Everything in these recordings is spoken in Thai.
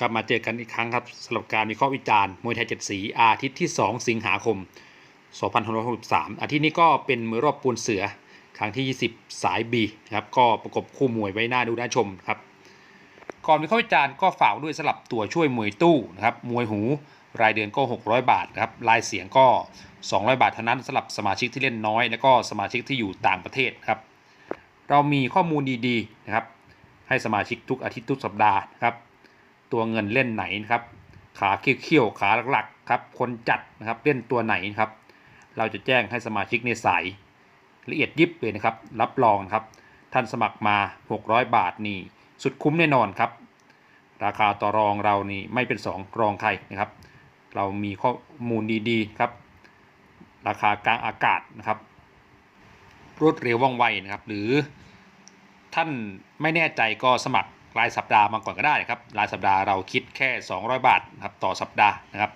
กลับมาเจอกันอีกครั้งครับสำหรับการวิเคราะห์วิจารณ์มวยไทยเจ็ดสีอาทิตย์ที่ 2 สิงหาคม2563อาทิตย์นี้ก็เป็นมวยรอบปูนเสือครั้งที่ 20 สายบีครับก็ประกบคู่มวยไว้หน้าดูน่าชมครับก่อนวิเคราะห์วิจารณ์ก็ฝากด้วยสลับตัวช่วยมวยตู้นะครับมวยหูรายเดือนก็ 600 บาทนะครับรายเสียงก็ 200 บาทเท่านั้นสำหรับสมาชิกที่เล่นน้อย และก็สมาชิกที่อยู่ต่างประเทศครับเรามีข้อมูลดีๆนะครับให้สมาชิกทุกอาทิตย์ทุกสัปดาห์นะครับ ตัวเงินเล่นไหนนะครับ ขาเขี้ยวๆขาหลักๆครับคนจัดนะครับเล่นตัวไหนนะครับ เราจะแจ้งให้สมาชิกในสายละเอียดยิบเลยนะครับ รับรองนะครับ ท่านสมัครมา 600 บาทนี่สุดคุ้มแน่นอนครับ ราคาต่อรองเรานี่ไม่เป็น 2 รองใครนะครับ เรามีข้อมูลดีๆครับ ราคากลางอากาศนะครับ รวดเร็วว่องไวนะครับ หรือท่านไม่แน่ใจก็สมัคร รายสัปดาห์มาก่อนก็ได้นะครับรายสัปดาห์เราคิดแค่ 200 บาทนะครับต่อสัปดาห์นะครับ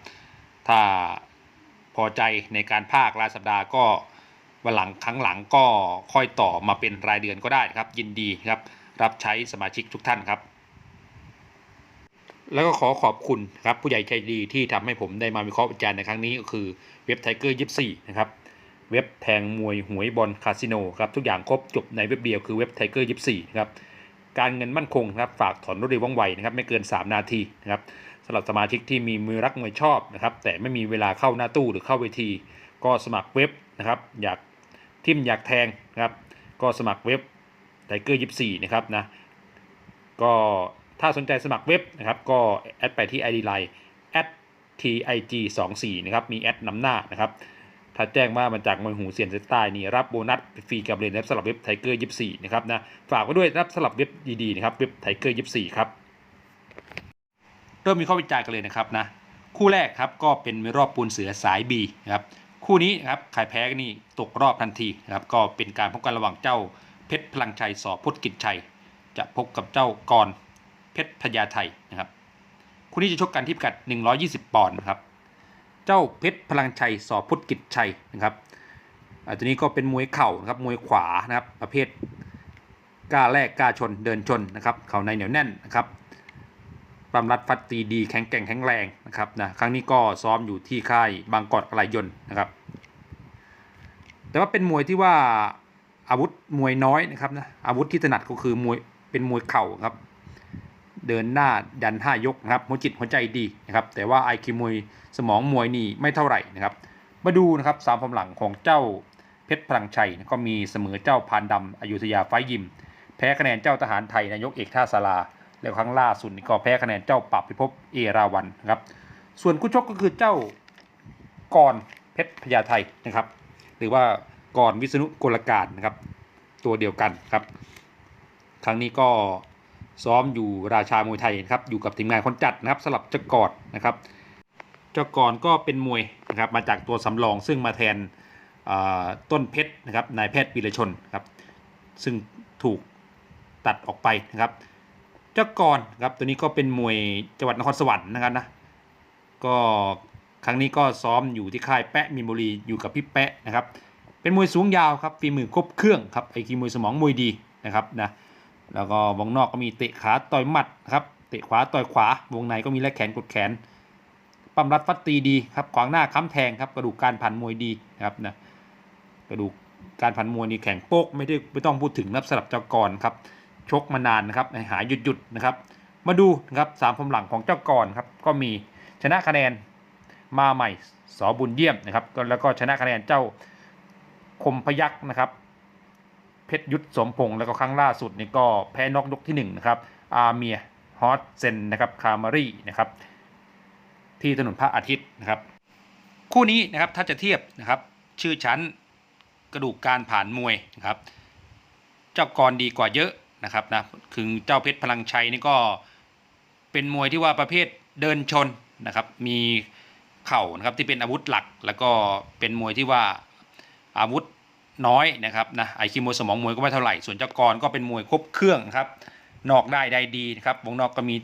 ถ้าพอใจในการภาครายสัปดาห์ก็วันหลังครั้งหลังก็ค่อยต่อมาเป็นรายเดือนก็ได้ครับ ยินดีครับรับใช้สมาชิกทุกท่านครับ แล้วก็ขอขอบคุณครับผู้ใหญ่ใจดีที่ทำให้ผมได้มาวิเคราะห์วิจารณ์ในครั้งนี้ก็คือเว็บไทเกอร์ยิสี่นะครับเว็บแทงมวยหวยบอลคาสิโนครับทุกอย่างครบจบในเว็บเดียวคือเว็บไทเกอร์ยิสี่นะครับ การเงินมั่นคงนะครับฝากถอนรถเร็วว่องไวนะครับไม่เกิน 3 นาทีนะครับสำหรับสมาชิกที่มีมือรักมวยชอบนะครับแต่ไม่มีเวลาเข้าหน้าตู้หรือเข้าเวที ก็สมัครเว็บนะครับอยากทิมอยากแทงนะครับก็สมัครเว็บไทเกอร์ยิสี่นะครับนะก็ถ้าสนใจสมัครเว็บนะครับก็แอดไปที่ ID Line @tig 2 4นะครับมีแอดนำหน้านะครับ ถ้าแจ้งว่ามาจากมวยหูเสียนเซนใต้นี่รับโบนัสฟรีกับเรียนะครับสำหรับเว็บไทเกอร์ยิสี่นะครับนะฝากไว้ด้วยรับสำหรับเว็บดีๆนะครับเว็บไทเกอร์ยิสี่ครับเริ่มมีข้อวิจารณ์กันเลยนะครับนะคู่แรกครับก็เป็นรอบปูนเสือสาย B นะครับคู่นี้นะครับใครแพ้ก็นี่ตกรอบทันทีนะครับก็เป็นการพบกันระหว่างเจ้าเพชรพลังชัยสอพุทธกิจชัย จะพบกับเจ้ากรเพชรพญาไทยนะครับคู่นี้จะชกกันที่พิกัด 120 ปอนด์นะครับ เจ้าเพชรพลังชัยสอพุทธกิจชัยนะครับตัวนี้ก็เป็นมวยเข่านะครับมวยขวานะครับประเภทกล้าแลกกล้าชนเดินชนนะครับเข่าในเหนียวแน่นนะครับปรำรัดฟัดตีดีแข็งแกร่งแข็งแรงนะครับนะครั้งนี้ก็ซ้อมอยู่ที่ค่ายบางกอดอะไรยน์นะครับ แต่ว่าเป็นมวยที่ว่าอาวุธมวยน้อยนะครับนะอาวุธที่ถนัดก็คือมวยเป็นมวยเข่าครับ เดินหน้าดันห้ายกนะครับหัวจิตหัวใจดีนะครับแต่ว่าไอคิมวยสมองมวยนี่ไม่เท่าไหร่นะครับมาดูนะครับสามฟอร์มหลังของเจ้าเพชรพลังชัยก็มีเสมอเจ้าพานดำอยุธยาไฟยิม แพ้คะแนนเจ้าทหารไทยนายกเอกท่าสาราแล้วครั้งล่าสุดก็แพ้คะแนนเจ้าปรับพิภพเอราวันนะครับส่วนคู่ชกก็คือเจ้ากรเพชรพญาไทยนะครับ หรือว่ากรวิษณุกลการนะครับ ตัวเดียวกันครับ ครั้งนี้ก็ ซ้อมอยู่ราชามวยไทยนะครับอยู่กับทีมงานคนจัดนะครับสลับเจ้ากอดนะครับเจ้ากรก็เป็นมวยนะครับมาจากตัวสำรองซึ่งมาแทนต้นเพชรนะครับนายแพทย์ปีรชนครับซึ่งถูกตัดออกไปนะครับ เจ้ากรครับตัวนี้ก็เป็นมวยจังหวัดนครสวรรค์นะครับนะก็ครั้งนี้ก็ซ้อมอยู่ที่ค่ายแปะมินบุรีอยู่กับพี่แปะนะครับเป็นมวยสูงยาวครับฝีมือครบเครื่องครับไอคีมวยสมองมวยดีนะครับนะ แล้วก็วงนอกก็มีเตะขาต่อยหมัดครับเตะขวาต่อยขวาวงในก็มีแลกแขนกดแขนปั้มรัดฟัดตีดีครับขวางหน้าค้ำแทงครับกระดูกการผ่านมวยดีนะครับนะกระดูกการผ่านมวยนี่แข็งโป๊กไม่ได้ไม่ต้องพูดถึงนับสำหรับเจ้ากรครับชกมานานนะครับหายหยุดหยุดนะครับ มาดูนะครับสามฟอร์มหลังของเจ้ากรครับก็มีชนะคะแนนมาใหม่สอบุญเยี่ยมนะครับแล้วก็ชนะคะแนนเจ้าคมพยักษ์นะครับ เพชรยุทธสมพงษ์แล้วก็ครั้งล่าสุดนี่ก็แพ้นอกยกที่หนึ่งนะครับ อาเมียฮอตเซนนะครับคามารีนะครับที่ถนนพระอาทิตย์นะครับ คู่นี้นะครับถ้าจะเทียบนะครับชื่อชั้นกระดูกการผ่านมวยนะครับ เจ้ากรดีกว่าเยอะนะครับนะคือเจ้าเพชรพลังชัยนี่ก็เป็นมวยที่ว่าประเภทเดินชนนะครับ มีเข่านะครับที่เป็นอาวุธหลัก แล้วก็เป็นมวยที่ว่าอาวุธ น้อยนะครับนะไอคิวมวยสมองมวยก็ไม่เท่าไหร่ส่วนเจ้ากรก็เป็นมวยครบเครื่องครับนอกได้ได้ดีนะครับวงนอกก็มี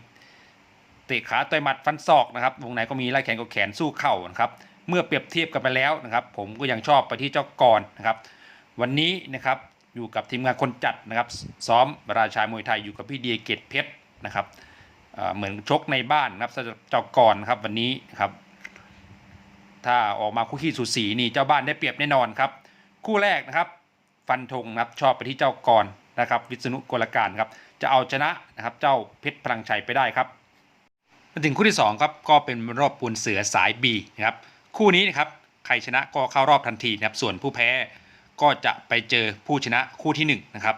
เตะขาต่อยหมัดฟันศอกนะครับวงในก็มีไล่แขนกับแขนสู้เข่านะครับเมื่อเปรียบเทียบกันไปแล้วนะครับ ผมก็ยังชอบไปที่เจ้ากรนะครับ วันนี้นะครับอยู่กับทีมงานคนจัดนะครับ ซ้อมราชามวยไทยอยู่กับพี่เดียเกตเพชรนะครับเหมือนชกในบ้านนะครับเจ้ากรครับวันนี้นะครับถ้าออกมาคู่ขี้สูสีนี่เจ้าบ้านได้เปรียบแน่นอนครับ คู่แรกนะครับ ฟันธงนะครับชอบไปที่เจ้ากรนะครับวิษณุกลการครับจะเอาชนะนะครับเจ้าเพชรพลังชัยไปได้ครับมาถึงคู่ที่สองครับก็เป็นรอบปูนเสือสาย B นะครับคู่นี้นะครับใครชนะก็เข้ารอบทันทีนะครับส่วนผู้แพ้ก็จะไปเจอผู้ชนะคู่ที่หนึ่งนะครับ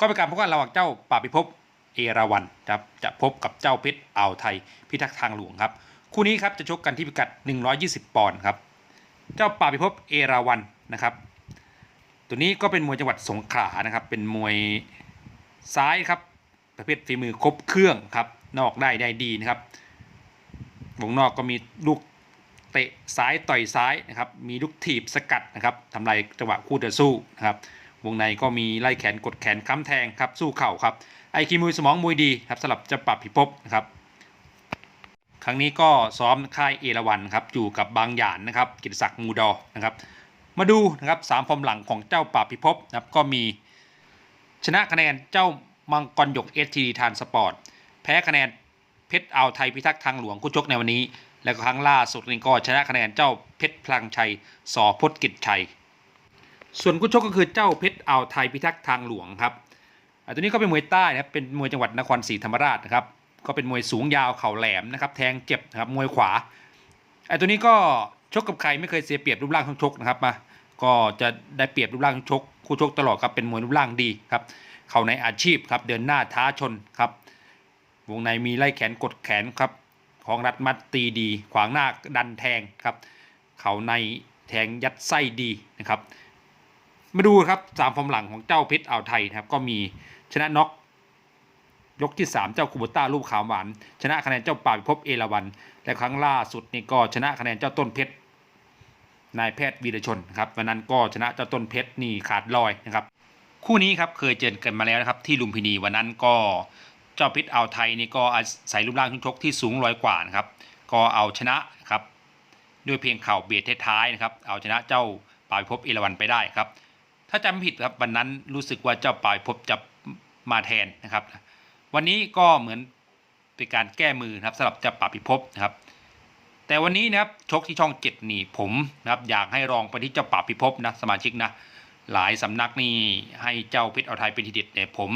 ก็เป็นการพบกันระหว่างเจ้าป่าพิภพเอราวันครับจะพบกับเจ้าเพชรอ่าวไทยพิทักษ์ทางหลวงครับ คู่นี้ครับจะชกกันที่พิกัด 120 ปอนด์ครับ เจ้าป่าพิภพเอราวันนะครับ ตัวนี้ก็เป็นมวยจังหวัดสงขลานะครับ เป็นมวยซ้ายครับ ประเภทฝีมือครบเครื่องครับ นอกได้ได้ดีนะครับ วงนอกก็มีลูกเตะซ้ายต่อยซ้ายนะครับ มีลูกถีบสกัดนะครับทำลายจังหวะคู่ต่อสู้นะครับ วงในก็มีไล่แขนกดแขนค้ำแทงครับ สู้เข่าครับ ไอคีมวยสมองมวยดีครับสำหรับจะปรับพิภพนะครับ ครั้งนี้ก็ซ้อมค่ายเอราวันครับ อยู่กับบางหยานนะครับ กิตศักดิ์มูดอนะครับ มาดูนะครับสามฟอร์มหลังของเจ้าป่าพิภพนะครับก็มีชนะคะแนนเจ้ามังกรหยกเอสทีทานสปอร์ตแพ้คะแนนเพชรอ่าวไทยพิทักษ์ทางหลวงคู่ชกในวันนี้ แล้วก็ครั้งล่าสุดนี่ก็ชนะคะแนนเจ้าเพชรพลังชัยสอพจกิจชัย ส่วนคู่ชกก็คือเจ้าเพชรอ่าวไทยพิทักษ์ทางหลวงครับอ่าตัวนี้ก็เป็นมวยใต้นะครับเป็นมวยจังหวัดนครศรีธรรมราชนะครับก็เป็นมวยสูงยาวเข่าแหลมนะครับแทงเจ็บนะครับมวยขวาไอ้ตัวนี้ก็ ชกกับใครไม่เคยเสียเปรียบรูปร่างทั้งชกนะครับมาก็จะได้เปรียบรูปร่างชกคู่ชกตลอดครับเป็นมวยรูปร่างดีครับเข้าในอาชีพครับเดินหน้าท้าชนครับวงในมีไล่แขนกดแขนครับของรัดมัดตีดี ขวางหน้าดันแทงครับเข่าในแทงยัดไส้ดีนะครับมาดูครับสามฟอร์มหลังของเจ้าเพชรอ่าวไทยนะครับก็มีชนะน็อกยกที่ 3 เจ้าคูบต้ารูปขาวหวาน ชนะคะแนนเจ้าป่าพิภพเอราวันและครั้งล่าสุดนี่ก็ชนะคะแนนเจ้าต้นเพชร นายแพทย์วีรชนนะครับวันนั้นก็ชนะเจ้าต้นเพชรนี่ขาดลอยนะครับ คู่นี้ครับเคยเจอกันมาแล้วนะครับ ที่ลุมพินีวันนั้นก็เจ้าเพชรอ่าวไทยนี่ก็อาศัยรูปร่างชกที่สูงร้อยกว่านะครับ ก็เอาชนะครับด้วยเพียงเข่าเบียดท้ายๆนะครับ เอาชนะเจ้าป่าพิภพเอราวันไปได้ครับ ถ้าจำไม่ผิดครับวันนั้นรู้สึกว่าเจ้าป่าพิภพจะมาแทนนะครับ วันนี้ก็เหมือนเป็นการแก้มือนะครับสำหรับเจ้าปาพิภพนะครับ แต่วันนี้นะครับชกที่ช่องเจ็ดนี่ผมนะครับอยากให้รองไปที่เจ้าป่าพิภพนะสมาชิกนะหลายสำนักนี่ให้เจ้าเพชรเอาไทยเป็นทีเด็ดแต่ผม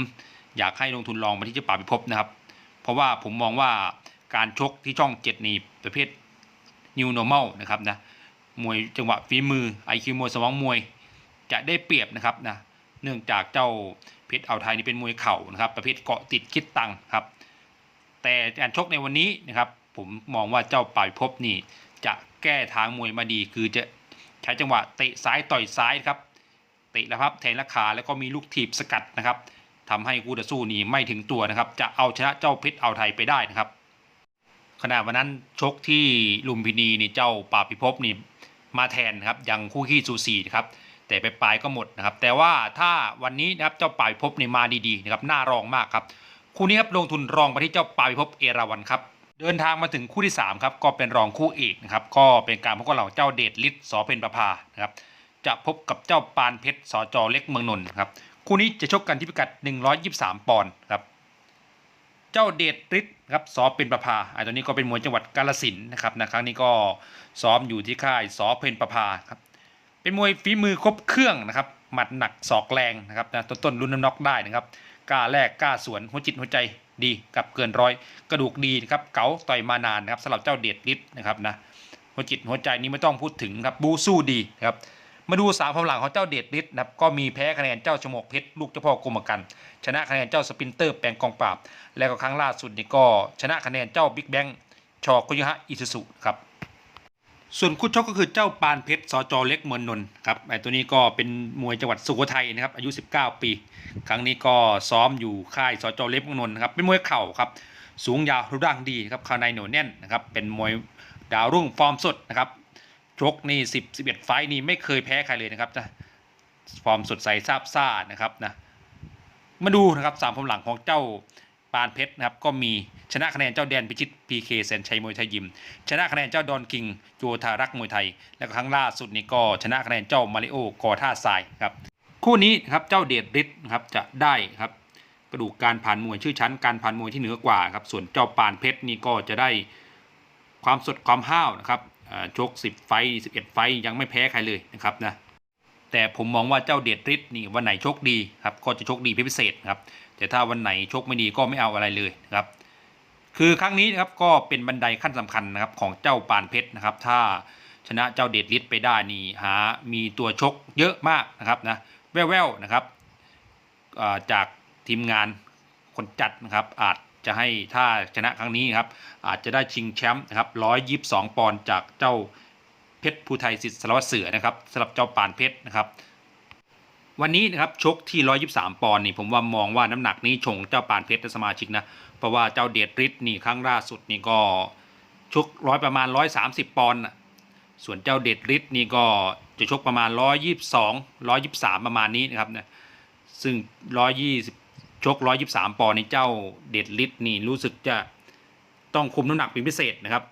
อยากให้ลงทุนลองไปที่เจ้าป่าพิภพนะครับ เพราะว่าผมมองว่าการชกที่ช่องเจ็ดนี่ประเภท new normal นะครับนะมวยจังหวะฝีมือไอคิวมวยสมองมวยจะได้เปรียบนะครับนะเนื่องจากเจ้าเพชรเอาไทยนี่เป็นมวยเข่านะครับ ประเภทเกาะติดคิดตังครับ แต่การชกในวันนี้นะครับ ผมมองว่าเจ้าป่าพิภพนี่ จะแก้ทางมวยมาดี คือจะใช้จังหวะเตะซ้ายต่อยซ้ายครับเตะแล้วครับแทงราคาแล้วก็มีลูกถีบสกัดนะครับทำให้คู่ต่อสู้นี่ไม่ถึงตัวนะครับ จะเอาชนะเจ้าเพชรเอาไทยไปได้นะครับขณะวันนั้นชกที่ลุมพินีนี่เจ้าป่าพิภพนี่มาแทนนครับยังคู่ขี้สูสีนะครับแต่ไปปลายก็หมดนะครับ แต่ว่าถ้าวันนี้นะครับเจ้าป่าพิภพนี่มาดีๆนะครับน่ารองมากครับคู่นี้ครับลงทุนรองไปที่เจ้าป่าพิภพเอราวันครับ เดินทางมาถึงคู่ที่ 3 ครับ ก็เป็นรองคู่เอกนะครับ ก็เป็นการพบกันเราเจ้าเดชฤทธิ์สอเพนประภานะครับ จะพบกับเจ้าปานเพชรสจเล็กเมืองนนท์ครับ คู่นี้จะชกกันที่พิกัด 123 ปอนด์ครับ เจ้าเดชฤทธิ์ครับสอเป็นประภาไอ้ตัวนี้ก็เป็นมวยจังหวัดกาลสินนะครับนะครั้งนี้ก็ซ้อมอยู่ที่ค่ายสอเพนประภาครับ เป็นมวยฝีมือครบเครื่องนะครับ หมัดหนักศอกแรงนะครับนะต้นๆรุ่นน้ำน็อกได้นะครับกล้าแลกกล้าสวนหัวจิตหัวใจดีกับเกินร้อยกระดูกดีนะครับเก๋าต่อยมานานนะครับสำหรับเจ้าเดชฤทธิ์นะครับนะหัวจิตหัวใจนี้ไม่ต้องพูดถึงครับบูสู้ดีนะครับมาดูสามความหลังของเจ้าเดชฤทธิ์นะครับก็มีแพ้คะแนนเจ้าชมกเพชรลูกเจ้าพ่อกรมกัน ชนะคะแนนเจ้าสปินเตอร์แปลงกองปราบ แล้วก็ครั้งล่าสุดนี่ก็ชนะคะแนนเจ้าบิ๊กแบงชอคุยฮะอิซุสุครับ ส่วนคู่ชกก็คือเจ้าปานเพชรสจเล็กเมืองนนท์ครับไอตัวนี้ก็เป็นมวยจังหวัดสุโขทัยนะครับอายุ 19 ปี ครั้งนี้ก็ซ้อมอยู่ค่ายสจเล็กเมืองนนท์นะครับเป็นมวยเข่าครับสูงยาวรูปร่างดีครับคาในเหนียวแน่นนะครับเป็นมวยดาวรุ่งฟอร์มสดนะครับชกนี่สิบสิบเอ็ดไฟต์นี่ไม่เคยแพ้ใครเลยนะครับนะฟอร์มสดใสซาบซ่านะครับนะมาดูนะครับสามฟอร์มหลังของเจ้าปานเพชรนะครับก็มี ชนะคะแนนเจ้าแดนพิชิตพีเคเซนชัยมวยไทยยิม ชนะคะแนนเจ้าดอนคิงโจทารักมวยไทย แล้วก็ครั้งล่าสุดนี่ก็ชนะคะแนนเจ้ามาริโอกอท่าทรายครับคู่นี้ครับเจ้าเดชฤทธิ์ครับจะได้ครับไประดูกการผ่านมวยชื่อชั้นการผ่านมวยที่เหนือกว่าครับส่วนเจ้าปานเพชรนี่ก็จะได้ความสดความห้าวนะครับอ่อชก 10 ไฟต์11 ไฟยังไม่แพ้ใครเลยนะครับนะแต่ผมมองว่าเจ้าเดชฤทธิ์นี่วันไหนชกดีครับก็จะชกดีพิเศษครับแต่ถ้าวันไหนชกไม่ดีก็ไม่เอาอะไรเลยนะครับ คือครั้งนี้นะครับก็เป็นบันไดขั้นสำคัญนะครับของเจ้าปานเพชรนะครับ ถ้าชนะเจ้าเดชฤทธิ์ไปได้นี่หามีตัวชกเยอะมากนะครับนะแว่วๆนะครับจากทีมงานคนจัดนะครับอาจจะให้ถ้าชนะครั้งนี้ครับอาจจะได้ชิงแชมป์นะครับ122ปอนด์จากเจ้าเพชรภูไทยสิทธิ์สารวัตรเสือนะครับสำหรับเจ้าปานเพชรนะครับ วันนี้นะครับชกที่ 123 ปอนด์นี่ผมว่ามองว่าน้ำหนักนี้ชงเจ้าปานเพชรสมาชิกนะ เพราะว่าเจ้าเดชฤทธิ์นี่ครั้งล่าสุดนี่ก็ชกร้อยประมาณ 130 ปอนด์นะส่วนเจ้าเดชฤทธิ์นี่ก็จะชกประมาณ 122 123 ประมาณนี้นะครับนะซึ่ง 120 ชก 123 ปอนด์นี่เจ้าเดชฤทธิ์นี่รู้สึกจะต้องคุมน้ำหนักเป็นพิเศษนะครับ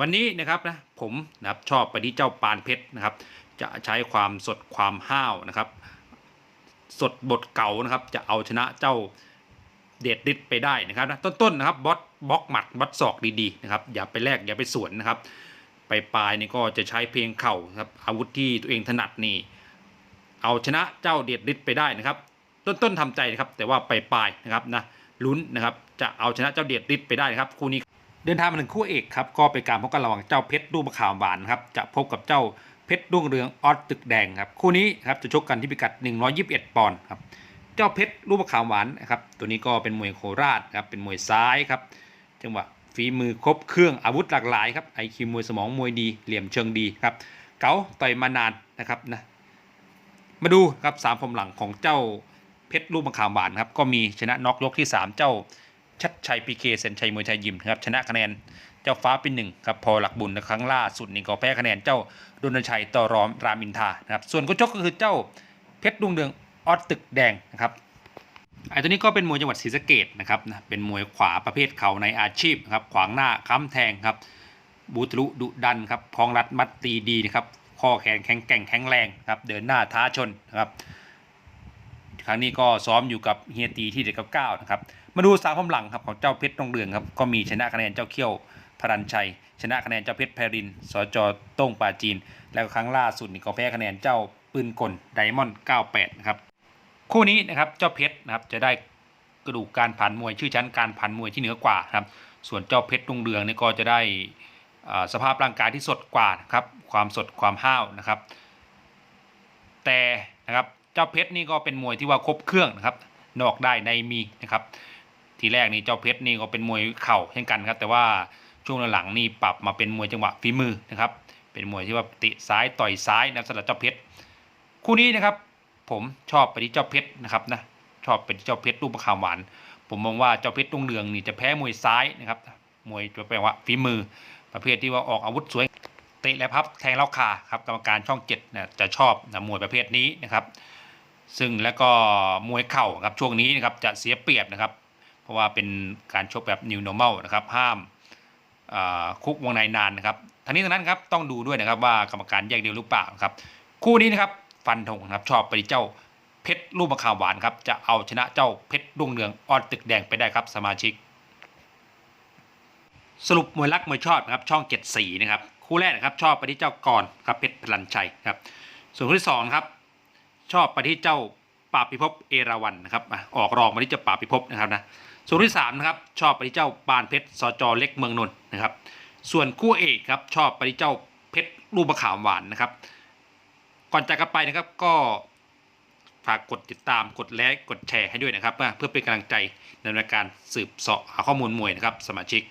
วันนี้นะครับนะผมนะครับชอบไปที่เจ้าปานเพชรนะครับ จะใช้ความสดความห้าวนะครับ สดบทเก่านะครับ จะเอาชนะเจ้าเดดดิดไปได้นะครับนะต้นๆนะครับบอสบล็อกหมัดบอกศอกดีๆนะครับ อย่าไปแลกอย่าไปสวนนะครับไปปลายนี่ก็จะใช้เพลงเข่าครับอาวุธที่ตัวเองถนัดนี่เอาชนะเจ้าเดดดิดไปได้นะครับ ต้นๆทำใจนะครับ แต่ว่าไปปลายนะครับนะลุ้นนะครับ จะเอาชนะเจ้าเดดดิดไปได้นะครับคู่นี้เดินทางมาถึงคู่เอกครับก็เป็นการพบกันระหว่างเจ้าเพชรลูกมะขามหวานครับจะพบกับเจ้า เพชรรุ่งเรืองออสตึกแดงครับคู่นี้ครับจะชกกันที่พิกัด 121 ปอนด์ครับเจ้าเพชรลูกมะขามหวานนะครับตัวนี้ก็เป็นมวยโคราชครับเป็นมวยซ้ายครับจังหวะฝีมือครบเครื่องอาวุธหลากหลายครับไอคิวมวยสมองมวยดีเหลี่ยมเชิงดีครับเก๋าต่อยมานานนะครับนะมาดูครับสามฟอร์มหลังของเจ้าเพชรลูกมะขามหวานครับก็มีชนะน็อกยกที่สามเจ้าชัดชัยพีเคเซนชัยมวยไทยยิมครับชนะคะแนน เจ้าฟ้าเป็นหนึ่งครับพอหลักบุญในครั้งล่าสุดนี่ก็แพ้คะแนนเจ้าดนชัยต่อรอมรามอินทานะครับส่วนกุชกก็คือเจ้าเพชรดวงเดืองออสตึกแดงนะครับไอ้ตัวนี้ก็เป็นมวยจังหวัดศรีสะเกดนะครับนะเป็นมวยขวาประเภทเข่าในอาชีพนะครับขวางหน้าค้ำแทงครับบูทะลุดุดันครับพองรัดมัดตีดีนะครับข้อแขนแข็งแกร่งแข็งแรงครับเดินหน้าท้าชนนะครับครั้งนี้ก็ซ้อมอยู่กับเฮียตีที่เด็กเก้านะครับมาดูสามพหลังครับของเจ้าเพชรตรงเรืองครับก็มีชนะคะแนนเจ้าเขี้ยว พรัญชัย ชนะคะแนนเจ้าเพชรแพรินสจต้งปาจีน แล้วครั้งล่าสุดนี่ก็แพ้คะแนนเจ้าปืนกลไดมอนด์98นะครับคู่นี้นะครับเจ้าเพชรนะครับจะได้กระดูกการผ่านมวยชื่อชั้นการผ่านมวยที่เหนือกว่าครับส่วนเจ้าเพชรตรงเรืองนี่ก็จะได้สภาพร่างกายที่สดกว่านะครับความสดความห้าวนะครับ แต่นะครับเจ้าเพชรนี่ก็เป็นมวยที่ว่าครบเครื่องนะครับนอกได้ในมีนะครับทีแรกนี่เจ้าเพชรนี่ก็เป็นมวยเข่าเช่นกันครับแต่ว่า ช่วงหลังๆนี่ปรับมาเป็นมวยจังหวะฝีมือนะครับเป็นมวยที่ว่าเตะซ้ายต่อยซ้ายนะสำหรับเจ้าเพชรคู่นี้นะครับ ผมชอบไปที่เจ้าเพชรนะครับนะชอบไปที่เจ้าเพชรลูกมะขามหวาน ผมมองว่าเจ้าเพชรรุ่งเรืองนี่จะแพ้มวยซ้ายนะครับมวยจะแปลว่าฝีมือ ประเภทที่ว่าออกอาวุธสวยเตะและพับแทงเล้าคาครับกรรมการช่องเจ็ดนะจะชอบนะมวยประเภทนี้นะครับ ซึ่งแล้วก็มวยเข่าครับช่วงนี้นะครับจะเสียเปรียบนะครับ เพราะว่าเป็นการชกแบบ new normal นะครับห้าม คุกวงในนานนะครับทั้งนี้ทั้งนั้นครับต้องดูด้วยนะครับว่ากรรมการแยกเดียวหรือเปล่าครับคู่นี้นะครับฟันธงนะครับชอบไปที่เจ้าเพชรลูกมะขามหวานครับจะเอาชนะเจ้าเพชรรุ่งเรืองออดตึกแดงไปได้ครับสมาชิก สรุปมวยรักมวยชอบนะครับช่องเจ็ดสีนะครับคู่แรกนะครับชอบไปที่เจ้ากรครับเพชรพลันชัยครับส่วนคู่ที่สองครับชอบไปที่เจ้าปราบพิภพเอราวันนะครับออกรองมาที่เจ้าปราบพิภพนะครับนะ ส่วนที่สามนะครับชอบไปที่เจ้าปานเพชรสจเล็กเมืองนนท์นะครับ ส่วนคู่เอกครับชอบไปที่เจ้าเพชรลูกมะขามหวานนะครับ ก่อนจากกันไปนะครับก็ฝากกดติดตามกดไลค์กดแชร์ให้ด้วยนะครับ เพื่อเป็นกำลังใจในการสืบเสาะหาข้อมูลมวยนะครับ สมาชิก